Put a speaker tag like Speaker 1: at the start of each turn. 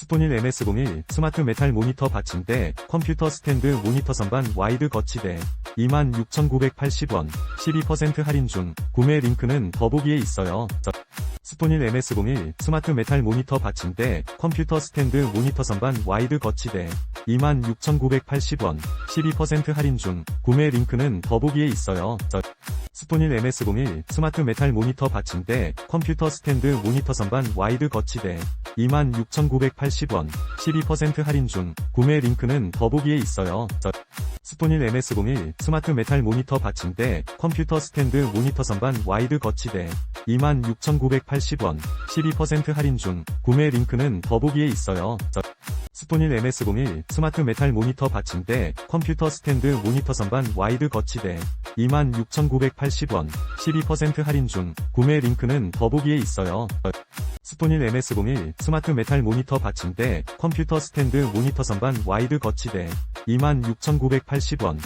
Speaker 1: 스포닐 MS01 스마트 메탈 모니터 받침대 컴퓨터 스탠드 모니터 선반 와이드 거치대 26,980원 12% 할인 중 구매 링크는 더보기에 있어요. 저- 스포닐 MS01 스마트 메탈 모니터 받침대 컴퓨터 스탠드 모니터 선반 와이드 거치대 26,980원 12% 할인 중 구매 링크는 더보기에 있어요. 저- 스포닐 MS01 스마트 메탈 모니터 받침대 컴퓨터 스탠드 모니터 선반 와이드 거치대 26,980원 12% 할인 중 구매 링크는 더보기에 있어요. 저- 스포닐 MS01 스마트 메탈 모니터 받침대 컴퓨터 스탠드 모니터 선반 와이드 거치대 26,980원 12% 할인 중 구매 링크는 더보기에 있어요. 저- 스포닐 MS01 스마트 메탈 모니터 받침대 컴퓨터 스탠드 모니터 선반 와이드 거치대 26,980원 12% 할인 중 구매 링크는 더보기에 있어요. 저- 스포닐 MS01 스마트 메탈 모니터 받침대 컴퓨터 스탠드 모니터 선반 와이드 거치대 26,980원